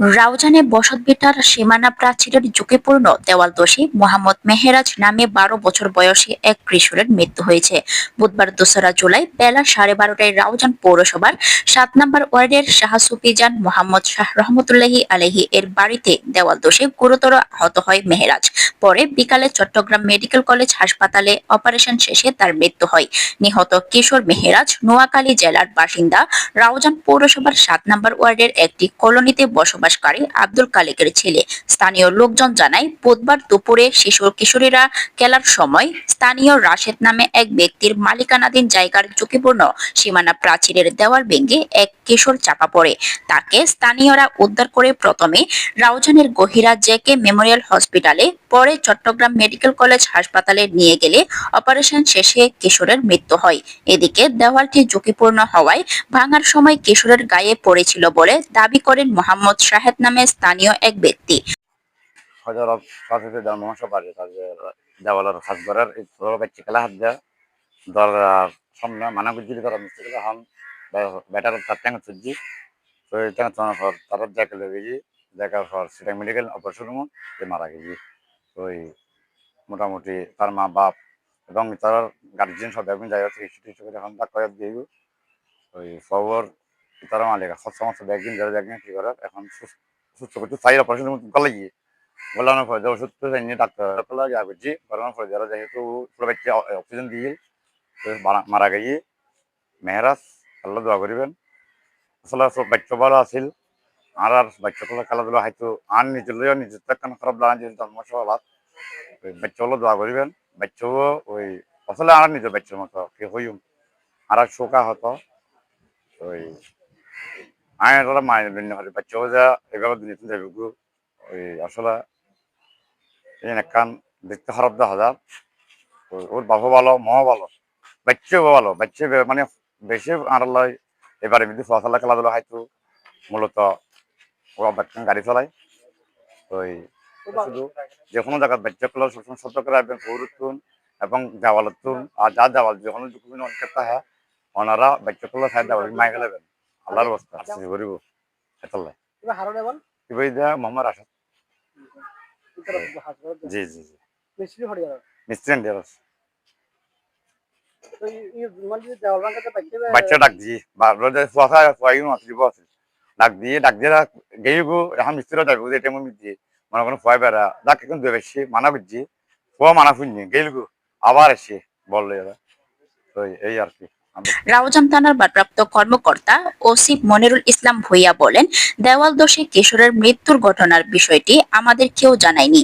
রাউজানে বসতভিটার সীমানা প্রাচীরের ঝুঁকিপূর্ণ দেওয়াল দোষী মোহাম্মদ মেহেরাজ নামে বারো বছর বয়সী এক কিশোরের মৃত্যু হয়েছে। বুধবার দোসরা জুলাই বেলা সাড়ে বারোটায় রাউজান পৌরসভার সাত নম্বর ওয়ার্ডের শাহসুফিজান মোহাম্মদ শাহ রহমতুল্লাহি আলহি এর বাড়িতে দেওয়াল দোষে গুরুতর আহত হয় মেহেরাজ। পরে বিকালে চট্টগ্রাম মেডিকেল কলেজ হাসপাতালে অপারেশন শেষে তার মৃত্যু হয়। নিহত কিশোর মেহেরাজ নোয়াখালী জেলার বাসিন্দা। রাউজান পৌরসভার সাত নম্বর ওয়ার্ডের একটি কলোনিতে বসবাসকারী আব্দুল কালেকের ছেলে। স্থানীয় লোকজন জানায়, বুধবার দুপুরে শিশুর কিশোরীরা খেলার সময় স্থানীয় রাশেদ নামে এক ব্যক্তির মালিকানাধীন জায়গার ঝুঁকিপূর্ণ সীমানা প্রাচীরের দেওয়াল ভেঙে এক কিশোর চাপা পড়ে। তাকে স্থানীয়রা উদ্ধার করে প্রথমে রাউজানের গহিরা জেকে মেমোরিয়াল হসপিটালে, পরে চট্টগ্রাম মেডিকেল কলেজ হাসপাতালে নিয়ে গেলে অপারেশন শেষে কিশোরের মৃত্যু হয়। এদিকে দেওয়ালটি ঝুঁকিপূর্ণ হওয়ায় ভাঙার সময় কিশোরের গায়ে পড়েছিল বলে দাবি করেন মোহাম্মদ শাহেদ নামে স্থানীয় এক ব্যক্তি। দেওয়ালের কাজ করার এই হাত দেওয়া দরজার সামনে মানা বুঝি তারা মিস্ত্রি হন। ব্যাটার তার তো এই ট্যাঙ্ক চালানোর পর তারা দেখে লেগেছি দেখার পর সেটা মেডিকেল অপারেশন সে মারা গেছি। ওই মোটামুটি তার মা, বাপ এবং তার গার্জিয়ান সব একদিন জায়গা থেকে কিছু কিছু করে এখন তাক করে দিয়ে ওই খবর তারা মালিক, সব সমস্ত একদিন যারা একদিন কি করার এখন সুস্থ করতে চাই অপারেশন গলে গিয়ে। বলানোর পরে যে ওষুধ তো নিয়ে ডাক্তার যা করছি করানোর পরে যারা যেহেতু অক্সিজেন দিয়ে, মারা গিয়ে মেহরাজ আল্লাহ দোয়া করিবেন। আসলে বাচ্চা ভালো আছিল। আর আর বাচ্চাগুলো খেলাধুলা হয়তো আর লইও নিজের তো একখান খারাপ লাগা নিজের জন্ম সবাব ওই বাচ্চাগুলো দোয়া করিবেন। বাচ্চাও ওই আসলে আর নিজের বাচ্চার মতো কে হইম। আর শোকা হতো। ওই আয়ের মায়ের জন্য হলে বাচ্চাও যা এভাবে দুনিয়াতে যাবে ওই আসলে একখান দেখতে খারাপ যায়। ওই ওর বাবা ভালো, মাও ভালো। বাচ্চাও ভালো বাচ্চা মানে বেশি আর লয় এবারে যদি ফসলা খেলাধুলা হয়তো মূলত ওরা গাড়ি চালায় ওই শুধু যে কোনো জায়গায় বাচ্চা গুলো সবসময় সতর্ক রাখবেন পৌরতুন এবং দেওয়ালতুন। আর যা দেওয়াল যে কোনো যুগ অনেক ক্ষেত্রে হয় ওনারা বাচ্চা গুলো খাই দেওয়াল মাই গেলেন আল্লাহর অবস্থা করিব। এতলাই। মোহাম্মদ আসাদ জি জি জি। মিস্ত্রি আর মিস্ত্রি ডিয়ার তো এই মানে যে দেওয়াল ভাঙাতে পাইছে বাচ্চা ডাক দিয়ে। ডাক দিয়ে ডাক দিয়ে গেই গো এখন মিস্ত্রি যাবে যে টাইম দিয়ে। মনে কোনো বেড়া ডাক এখন দুয়ে বেশি মানা ফুয়া মানা ফুননি গেইল গো আবার এসে বলল এরা তো এই আর কি। রাউজান থানার ভারপ্রাপ্ত কর্মকর্তা ওসি মনিরুল ইসলাম ভুইয়া বলেন দেওয়াল দোষে কিশোরের মৃত্যুর ঘটনার বিষয়টি আমাদের কেউ জানায়নি।